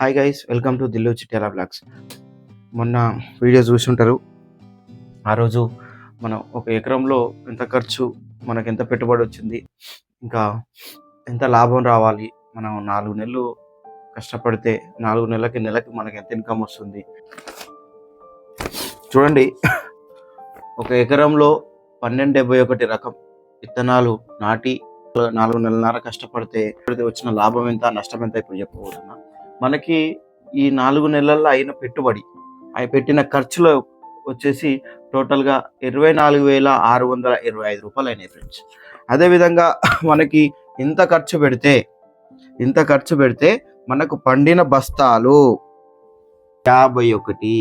Hi guys welcome to Dillu Chityala vlogs మొన్న video చూసుంటారు. ఆ రోజు మనం ఒక ఎకరంలో ఎంత ఖర్చు మనకు ఎంత పెట్టుబడి వచ్చింది ఇంకా ఎంత లాభం రావాలి మనం నాలుగు నెలలు కష్టపడితే నాలుగు నెలలకి నెలకి మనకి ఎంత ఇన్కమ్ వస్తుంది. చూడండి ఒక ఎకరంలో పన్నెండు డెబ్బై ఒకటి రకం విత్తనాలు నాటి నాలుగు నెలన్నర కష్టపడితే వచ్చిన లాభం ఎంత నష్టం ఎంత ఇప్పుడు చెప్పబోతున్నా. మనకి ఈ నాలుగు నెలల్లో అయిన పెట్టుబడి అవి పెట్టిన ఖర్చులో వచ్చేసి టోటల్గా ఇరవై నాలుగు వేల ఆరు వందల ఇరవై ఐదు రూపాయలు అయినాయి ఫ్రెండ్స్ అదేవిధంగా మనకి ఇంత ఖర్చు పెడితే ఇంత ఖర్చు పెడితే మనకు పండిన బస్తాలు యాభై ఒకటి.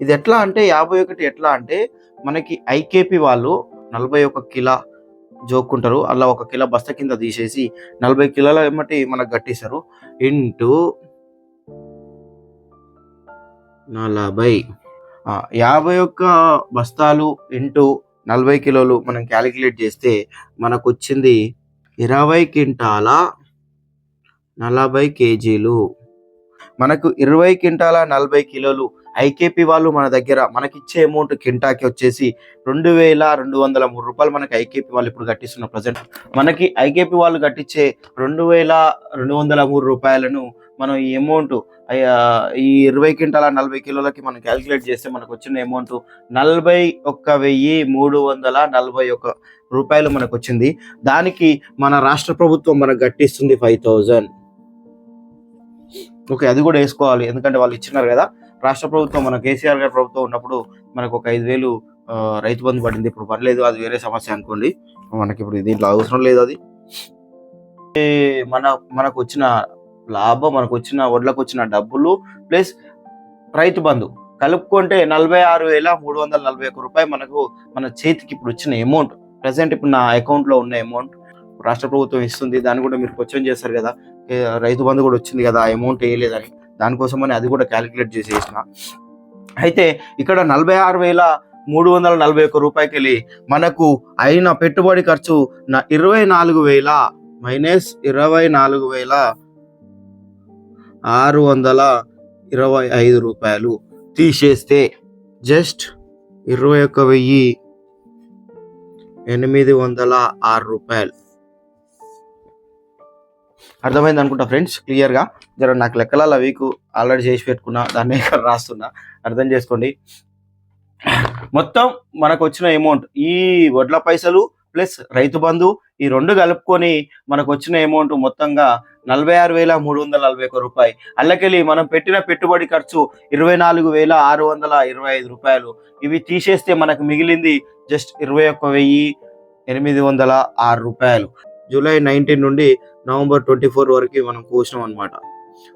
ఇది ఎట్లా అంటే యాభై ఒకటి ఎట్లా అంటే మనకి ఐకేపీ వాళ్ళు నలభై ఒక కిలో జోక్కుంటారు. అలా ఒక కిలో బస్తా కింద తీసేసి నలభై కిలోల ఏమటి మనకు గట్టిస్తారు ఇంటూ నలభై. యాభై ఒక్క బస్తాలు ఇంటూ నలభై కిలోలు మనం క్యాలిక్యులేట్ చేస్తే మనకు వచ్చింది ఇరవై క్వింటాల నలభై కేజీలు. మనకు ఇరవై క్వింటాల నలభై కిలోలు ఐకేపీ వాళ్ళు మన దగ్గర మనకిచ్చే అమౌంట్ కింటాకి వచ్చేసి రెండు వేల రెండు వందల మూడు రూపాయలు మనకి ఐకేపీ వాళ్ళు ఇప్పుడు కట్టిస్తున్న ప్రజెంట్ మనకి ఐకేపీ వాళ్ళు కట్టించే రెండు వేల రెండు వందల మూడు రూపాయలను మనం ఈ అమౌంట్ ఈ ఇరవై క్వింటాల నలభై కిలోలకి మనం క్యాలిక్యులేట్ చేస్తే మనకు వచ్చిన అమౌంట్ నలభై ఒక్క వెయ్యి మూడు వందల నలభై ఒక రూపాయలు మనకు వచ్చింది. దానికి మన రాష్ట్ర ప్రభుత్వం మనకు గట్టిస్తుంది ఫైవ్ థౌజండ్ ఓకే అది కూడా వేసుకోవాలి. ఎందుకంటే వాళ్ళు ఇచ్చినారు కదా. రాష్ట్ర ప్రభుత్వం మన కేసీఆర్ గారి ప్రభుత్వం ఉన్నప్పుడు మనకు ఒక ఐదు వేలు రైతు బంధు పడింది. ఇప్పుడు పర్లేదు అది వేరే సమస్య అనుకోండి. మనకి ఇప్పుడు దీంట్లో అవసరం లేదు అది. మన మనకు వచ్చిన లాభం మనకు వచ్చిన వడ్లకు వచ్చిన డబ్బులు ప్లస్ రైతు బంధు. కలుపుకుంటే నలభై ఆరు వేల మూడు వందల నలభై ఒక్క రూపాయలు మనకు మన చేతికి ఇప్పుడు వచ్చిన అమౌంట్. ప్రజెంట్ ఇప్పుడు నా అకౌంట్లో ఉన్న అమౌంట్ రాష్ట్ర ప్రభుత్వం ఇస్తుంది. దాన్ని కూడా మీరు క్వశ్చన్ చేస్తారు కదా. రైతు బంధు కూడా వచ్చింది కదా ఆ అమౌంట్ వేయలేదని. దానికోసమని అది కూడా క్యాలిక్యులేట్ చేసేసిన. అయితే ఇక్కడ నలభై ఆరు వేల మూడు వందల నలభై ఒక్క రూపాయకి వెళ్ళి మనకు అయిన పెట్టుబడి ఖర్చు ఇరవై నాలుగు వేల మైనస్ ఇరవై నాలుగు వేల ఆరు వందల ఇరవై ఐదు రూపాయలు తీసేస్తే జస్ట్ ఇరవై ఒక్క వెయ్యి ఎనిమిది వందల ఆరు రూపాయలు. అర్థమైంది అనుకుంటా ఫ్రెండ్స్ క్లియర్గా జర నాకు లెక్కల వీక్ ఆల్రెడీ చేసి పెట్టుకున్నా దాన్ని ఇక్కడ రాస్తున్నా. అర్థం చేసుకోండి. మొత్తం మనకు వచ్చిన అమౌంట్ ఈ వడ్ల పైసలు ప్లస్ రైతు బంధు ఈ రెండు కలుపుకొని మనకు వచ్చిన అమౌంట్ మొత్తంగా నలభై ఆరు వేల మూడు వందల నలభై ఒక్క రూపాయి. అల్లకెళ్ళి మనం పెట్టిన పెట్టుబడి ఖర్చు ఇరవై నాలుగు వేల ఆరు వందల ఇరవై ఐదు రూపాయలు. ఇవి తీసేస్తే మనకు మిగిలింది జస్ట్ ఇరవై ఒక్క వెయ్యి ఎనిమిది వందల ఆరు రూపాయలు. జూలై నైన్టీన్ నుండి నవంబర్ ట్వంటీ ఫోర్ వరకు మనం కోసినాం అనమాట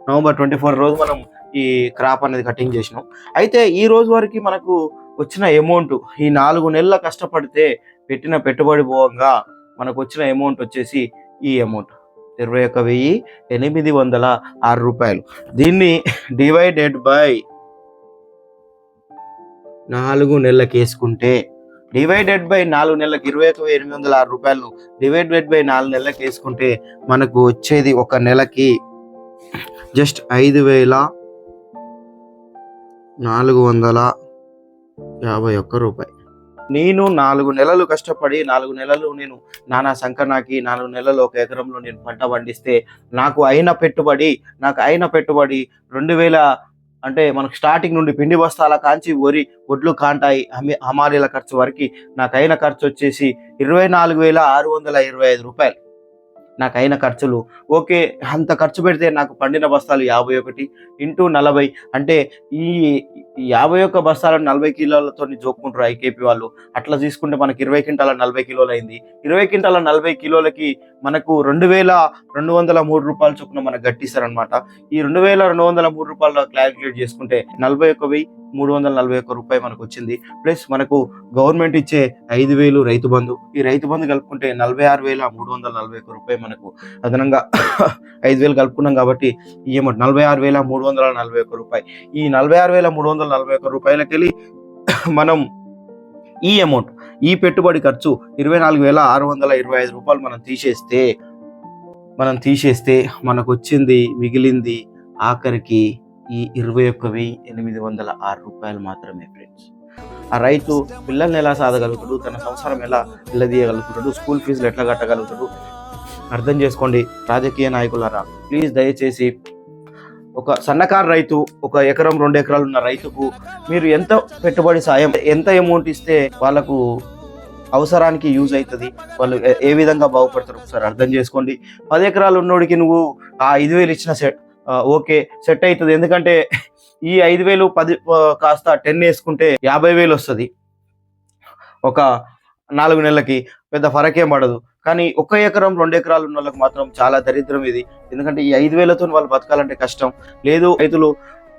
నవంబర్ ట్వంటీ ఫోర్ రోజు మనం ఈ క్రాప్ అనేది కటింగ్ చేసినాం. అయితే ఈ రోజు వరకు మనకు వచ్చిన అమౌంట్ ఈ నాలుగు నెలల కష్టపడితే పెట్టిన పెట్టుబడి పోగా మనకు వచ్చిన అమౌంట్ వచ్చేసి ఈ అమౌంట్ ఇరవై ఒక వెయ్యి ఎనిమిది వందల ఆరు రూపాయలు. దీన్ని డివైడెడ్ బై నాలుగు నెలలకు వేసుకుంటే డివైడెడ్ బై నాలుగు నెలలకు ఇరవై ఒక ఎనిమిది వందల ఆరు రూపాయలు డివైడెడ్ బై నాలుగు నెలలకు వేసుకుంటే మనకు వచ్చేది ఒక నెలకి జస్ట్ ఐదు వేల నాలుగు వందల యాభై ఒక్క రూపాయి. నేను నాలుగు నెలలు కష్టపడి నాలుగు నెలలు నేను నానా సంకనాకి నాలుగు నెలలు ఒక ఎకరంలో నేను పంట పండిస్తే నాకు అయిన పెట్టుబడి నాకు అయిన పెట్టుబడి రెండు వేల అంటే మనకు స్టార్టింగ్ నుండి పిండి బస్తాల కాంచి వరి ఒడ్లు కాంటాయి హమి హమాలీల ఖర్చు వరకు నాకు అయిన ఖర్చు వచ్చేసి ఇరవై నాలుగు వేల ఆరు వందల ఇరవై ఐదు రూపాయలు. నాకు అయిన ఖర్చులు. ఓకే అంత ఖర్చు పెడితే నాకు పండిన బస్తాలు యాభై ఒకటి ఇంటూ నలభై అంటే ఈ యాభై ఒక్క బస్తాలు నలభై కిలోలతో జోక్కుంటారు ఐకేపీ వాళ్ళు. అట్లా తీసుకుంటే మనకి ఇరవై క్వింటాల నలభై కిలోలు అయింది ఇరవై క్వింటాల నలభై కిలోలకి మనకు రెండు వేల రెండు వందల మూడు రూపాయల చొప్పున మనకు గట్టిస్తారనమాట ఈ రెండు వేల రెండు వందల మూడు రూపాయలు క్యాలిక్యులేట్ చేసుకుంటే నలభై ఒక్క వెయ్యి మూడు వందల నలభై ఒక్క రూపాయి మనకు వచ్చింది ప్లస్ మనకు గవర్నమెంట్ ఇచ్చే ఐదు వేలు రైతు బంధు. ఈ రైతు బంధు కలుపుకుంటే నలభై ఆరు వేల మూడు వందల నలభై ఒక్క రూపాయి మనకు అదనంగా ఐదు వేలు కలుపుకున్నాం కాబట్టి ఈ అమౌంట్ నలభై ఆరు వేల మూడు వందల నలభై ఒక్క రూపాయి. ఈ నలభై ఆరు వేల మూడు వందల నలభై ఒక్క రూపాయలకి వెళ్ళి మనం ఈ అమౌంట్ ఈ పెట్టుబడి ఖర్చు ఇరవై నాలుగు వేల ఆరు వందల ఇరవై ఐదు రూపాయలు మనం తీసేస్తే మనం తీసేస్తే మనకు వచ్చింది మిగిలింది ఆఖరికి ఈ ఇరవై ఒక్క వెయ్యి ఎనిమిది వందల ఆరు రూపాయలు మాత్రమే ఫ్రెండ్స్ ఆ రైతు పిల్లల్ని ఎలా సాధగలుగుతాడు? తన సంసారం ఎలా నిలదీయగలుగుతాడు? స్కూల్ ఫీజులు ఎట్లా కట్టగలుగుతాడు? అర్థం చేసుకోండి రాజకీయ నాయకులారా. ప్లీజ్ దయచేసి ఒక సన్నకారు రైతు ఒక ఎకరం రెండు ఎకరాలు ఉన్న రైతుకు మీరు ఎంత పెట్టుబడి సాయం ఎంత అమౌంట్ ఇస్తే వాళ్ళకు అవసరానికి యూజ్ అవుతుంది? వాళ్ళు ఏ- ఏ విధంగా బాగుపడతారు? ఒకసారి అర్థం చేసుకోండి. పది ఎకరాలు ఉన్నోడికి నువ్వు ఆ ఐదు వేలు ఇచ్చిన సెట్ ఓకే సెట్ అవుతుంది ఎందుకంటే ఈ ఐదు వేలు పది కాస్త టెన్ వేసుకుంటే యాభై వేలు వస్తుంది. ఒక నాలుగు నెలలకి పెద్ద ఫరకేం పడదు. కానీ ఒక ఎకరం రెండు ఎకరాలు ఉన్న వాళ్ళకి మాత్రం చాలా దరిద్రం ఇది. ఎందుకంటే ఈ ఐదు వేలతో వాళ్ళు బతకాలంటే కష్టం. లేదు రైతులు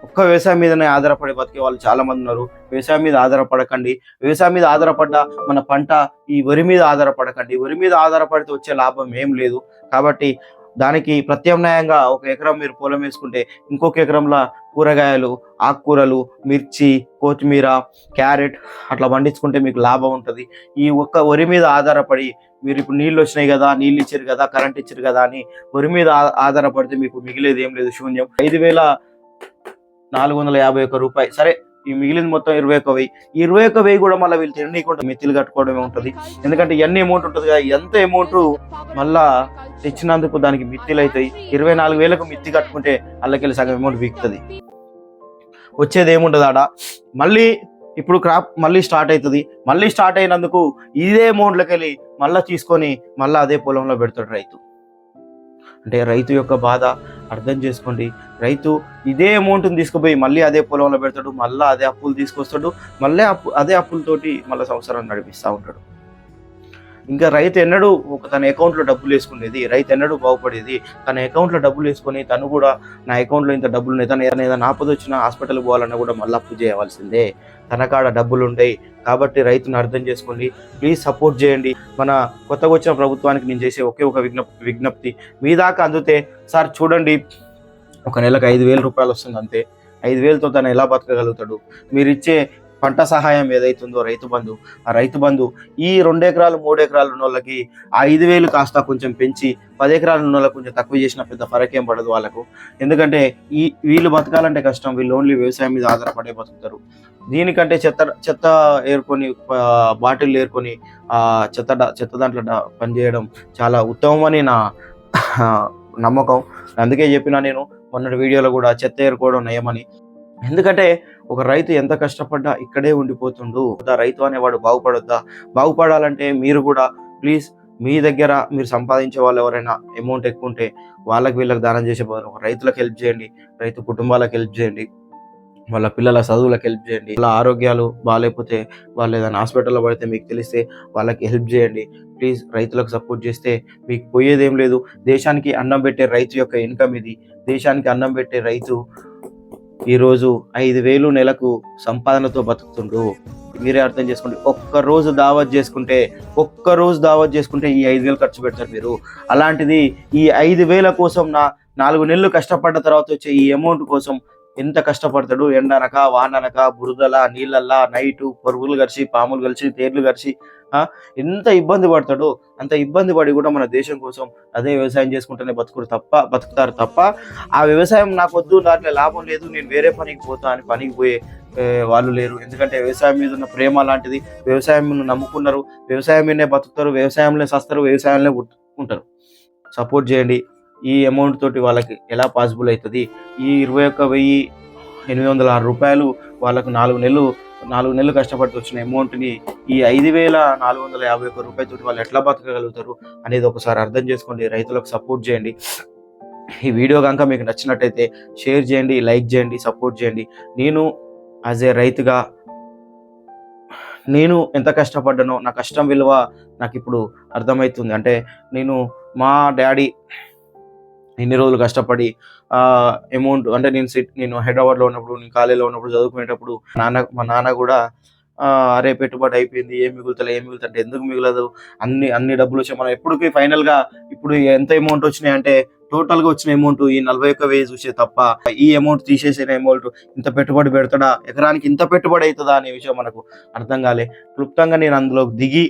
ఒక్క వ్యవసాయం మీదనే ఆధారపడి బతికే వాళ్ళు చాలా మంది ఉన్నారు. వ్యవసాయం మీద ఆధారపడకండి. వ్యవసాయం మీద ఆధారపడ్డ మన పంట ఈ వరి మీద ఆధారపడకండి. వరి మీద ఆధారపడితే వచ్చే లాభం ఏం లేదు. కాబట్టి దానికి ప్రత్యామ్నాయంగా ఒక ఎకరం మీరు పొలం వేసుకుంటే ఇంకొక ఎకరంలో కూరగాయలు ఆకుకూరలు మిర్చి కొత్తిమీర క్యారెట్ అట్లా పండించుకుంటే మీకు లాభం ఉంటుంది. ఈ ఒక్క వరి మీద ఆధారపడి మీరు ఇప్పుడు నీళ్ళు వచ్చినాయి కదా నీళ్ళు ఇచ్చారు కదా కరెంట్ ఇచ్చారు కదా అని వరి మీద ఆధారపడితే మీకు మిగిలేదు ఏం లేదు శూన్యం. ఐదు వేల నాలుగు వందల యాభై ఒక్క రూపాయి. సరే ఈ మిగిలింది మొత్తం ఇరవై ఒక వెయ్యి. ఇరవై ఒక వెయ్యి కూడా మళ్ళీ వీళ్ళు తిననీయకుండా మెత్తిలు కట్టుకోవడమే ఉంటుంది. ఎందుకంటే ఎన్ని అమౌంట్ ఉంటుంది కదా ఎంత అమౌంట్ మళ్ళా తెచ్చినందుకు దానికి మిత్తిలు అవుతాయి ఇరవై నాలుగు వేలకు మిత్తి కట్టుకుంటే అల్లకెళ్ళి సగం అమౌంట్ వీక్తుంది. వచ్చేది ఏముండదు ఆడ. మళ్ళీ ఇప్పుడు క్రాప్ మళ్ళీ స్టార్ట్ అవుతుంది మళ్ళీ స్టార్ట్ అయినందుకు ఇదే అమౌంట్లోకి వెళ్ళి మళ్ళీ తీసుకొని మళ్ళీ అదే పొలంలో పెడతాడు రైతు. అంటే రైతు యొక్క బాధ అర్థం చేసుకోండి. రైతు ఇదే అమౌంట్ని తీసుకుపోయి మళ్ళీ అదే పొలంలో పెడతాడు మళ్ళీ అదే అప్పులు తీసుకొస్తాడు మళ్ళీ అప్పు అదే అప్పులతోటి మళ్ళీ సంవత్సరం నడిపిస్తూ ఉంటాడు. ఇంకా రైతు ఎన్నడూ ఒక తన అకౌంట్లో డబ్బులు వేసుకునేది రైతు ఎన్నడూ బాగుపడేది తన అకౌంట్లో డబ్బులు వేసుకొని తను కూడా నా అకౌంట్లో ఇంత డబ్బులు ఉన్నాయి తను ఏదైనా ఏదైనా ఆపద వచ్చినా హాస్పిటల్ పోవాలన్నా కూడా మళ్ళీ అప్పు చేయవలసిందే తన కాడ డబ్బులు ఉంటాయి. కాబట్టి రైతును అర్థం చేసుకోండి. ప్లీజ్ సపోర్ట్ చేయండి. మన కొత్తగా వచ్చిన ప్రభుత్వానికి నేను చేసే ఒకే ఒక విజ్ఞప్ విజ్ఞప్తి. మీ దాకా అందితే సార్ చూడండి ఒక నెలకు ఐదు వేల రూపాయలు వస్తుంది అంతే. ఐదు వేలతో తను ఎలా బతకగలుగుతాడు? మీరు ఇచ్చే పంట సహాయం ఏదైతుందో రైతు బంధు ఆ రైతు బంధు ఈ రెండు ఎకరాలు మూడు ఎకరాలు ఉన్న వాళ్ళకి ఆ ఐదు వేలు కాస్త కొంచెం పెంచి పది ఎకరాలు ఉన్న వాళ్ళకి కొంచెం తక్కువ చేసిన పెద్ద ఫరకేం పడదు వాళ్ళకు. ఎందుకంటే ఈ వీళ్ళు బతకాలంటే కష్టం వీళ్ళు ఓన్లీ వ్యవసాయం మీద ఆధారపడే బతుకుతారు. దీనికంటే చెత్త చెత్త ఏర్కొని బాటిల్ ఏర్కొని ఆ చెత్త చెత్త దాంట్లో పనిచేయడం చాలా ఉత్తమమని నా నమ్మకం. అందుకే చెప్పిన నేను మొన్నటి వీడియోలో కూడా చెత్త ఏరుకోవడం నయమని ఎందుకంటే ఒక రైతు ఎంత కష్టపడ్డా ఇక్కడే ఉండిపోతుండు. రైతు అనేవాడు బాగుపడొద్దా? బాగుపడాలంటే మీరు కూడా ప్లీజ్ మీ దగ్గర మీరు సంపాదించే వాళ్ళు ఎవరైనా అమౌంట్ ఎక్కువ ఉంటే వాళ్ళకి వీళ్ళకి దానం చేసే బదులు రైతులకు హెల్ప్ చేయండి రైతు కుటుంబాలకు హెల్ప్ చేయండి వాళ్ళ పిల్లల చదువులకు హెల్ప్ చేయండి వాళ్ళ ఆరోగ్యాలు బాగాలేకపోతే వాళ్ళు ఏదైనా హాస్పిటల్లో పడితే మీకు తెలిస్తే వాళ్ళకి హెల్ప్ చేయండి. ప్లీజ్ రైతులకు సపోర్ట్ చేస్తే మీకు పోయేది ఏం లేదు. దేశానికి అన్నం పెట్టే రైతు యొక్క ఇన్కమ్ ఇది. దేశానికి అన్నం పెట్టే రైతు ఈరోజు ఐదు వేలు నెలకు సంపాదనతో బతుకుతుండు మీరే అర్థం చేసుకోండి. ఒక్క రోజు దావత్ చేసుకుంటే ఒక్క రోజు దావత్ చేసుకుంటే ఈ ఐదు వేలు ఖర్చు పెడతారు మీరు. అలాంటిది ఈ ఐదు వేల కోసం నా నాలుగు నెలలు కష్టపడ్డ తర్వాత వచ్చే ఈ అమౌంట్ కోసం ఎంత కష్టపడతాడు? ఎండనక వాననక బురదల నీళ్ళల్లా నైటు పరుగులు కలిసి పాములు కలిసి తేర్లు కలిసి ఎంత ఇబ్బంది పడతాడో అంత ఇబ్బంది పడి కూడా మన దేశం కోసం అదే వ్యవసాయం చేసుకుంటేనే బతుకుడు తప్ప బతుకుతారు తప్ప ఆ వ్యవసాయం నాకు వద్దు దాంట్లో లాభం లేదు నేను వేరే పనికి పోతా అని పనికి పోయే వాళ్ళు లేరు. ఎందుకంటే వ్యవసాయం మీద ఉన్న ప్రేమ లాంటిది వ్యవసాయం నమ్ముకున్నారు వ్యవసాయం మీదనే బతుకుతారు వ్యవసాయంలో సస్తారు వ్యవసాయంలో ఉంటారు. సపోర్ట్ చేయండి. ఈ అమౌంట్ తోటి వాళ్ళకి ఎలా పాసిబుల్ అవుతుంది? ఈ ఇరవై ఒక్క వెయ్యి ఎనిమిది వందల ఆరు రూపాయలు వాళ్ళకు నాలుగు నెలలు నాలుగు నెలలు కష్టపడి వచ్చిన అమౌంట్ని ఈ ఐదు వేల నాలుగు వందల యాభై ఒక్క రూపాయలతోటి వాళ్ళు ఎట్లా బతకగలుగుతారు అనేది ఒకసారి అర్థం చేసుకోండి రైతులకు సపోర్ట్ చేయండి. ఈ వీడియో కనుక మీకు నచ్చినట్టయితే షేర్ చేయండి లైక్ చేయండి సపోర్ట్ చేయండి. నేను యాజ్ ఏ రైతుగా నేను ఎంత కష్టపడ్డానో నా కష్టం విలువ నాకు ఇప్పుడు అర్థమవుతుంది. అంటే నేను మా డాడీ ఇన్ని రోజులు కష్టపడి అమౌంట్ అంటే నేను సిట్ నేను హైదరాబాద్లో ఉన్నప్పుడు నేను కాలేజీలో ఉన్నప్పుడు చదువుకునేటప్పుడు నాన్న మా నాన్న కూడా అరే పెట్టుబడి అయిపోయింది ఏం మిగులుతలే ఏం మిగులుతుంటే ఎందుకు మిగలదు? అన్ని అన్ని డబ్బులు వచ్చాయి మనం ఎప్పటికీ ఫైనల్గా ఇప్పుడు ఎంత అమౌంట్ వచ్చినాయి అంటే టోటల్గా వచ్చిన అమౌంట్ ఈ నలభై ఒక్క వేలు చూసే తప్ప ఈ అమౌంట్ తీసేసిన అమౌంట్ ఇంత పెట్టుబడి పెడతాడా ఎకరానికి ఇంత పెట్టుబడి అవుతుందా అనే విషయం మనకు అర్థం కాలే. క్లుప్తంగా నేను అందులోకి దిగి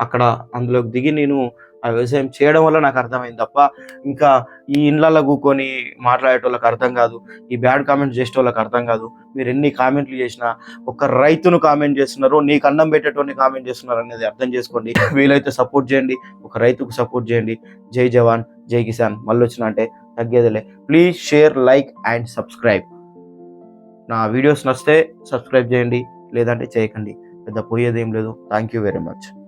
అక్కడ అందులోకి దిగి నేను ఆ వ్యవసాయం చేయడం వల్ల నాకు అర్థమైంది తప్ప ఇంకా ఈ ఇండ్లలో కూకొని మాట్లాడేటోళ్ళకి అర్థం కాదు ఈ బ్యాడ్ కామెంట్స్ చేసేటోళ్ళకి అర్థం కాదు. మీరు ఎన్ని కామెంట్లు చేసినా ఒక రైతును కామెంట్ చేస్తున్నారు నీకు అన్నం పెట్టేటోని కామెంట్ చేస్తున్నారు అనేది అర్థం చేసుకోండి. వీలైతే సపోర్ట్ చేయండి ఒక రైతుకు సపోర్ట్ చేయండి. జై జవాన్ జై కిసాన్. మళ్ళీ వచ్చిన అంటే తగ్గేదిలే. Please share like and subscribe. నా వీడియోస్ నచ్చితే సబ్స్క్రైబ్ చేయండి లేదంటే చేయకండి. పెద్ద పోయేది ఏం లేదు. Thank you very much.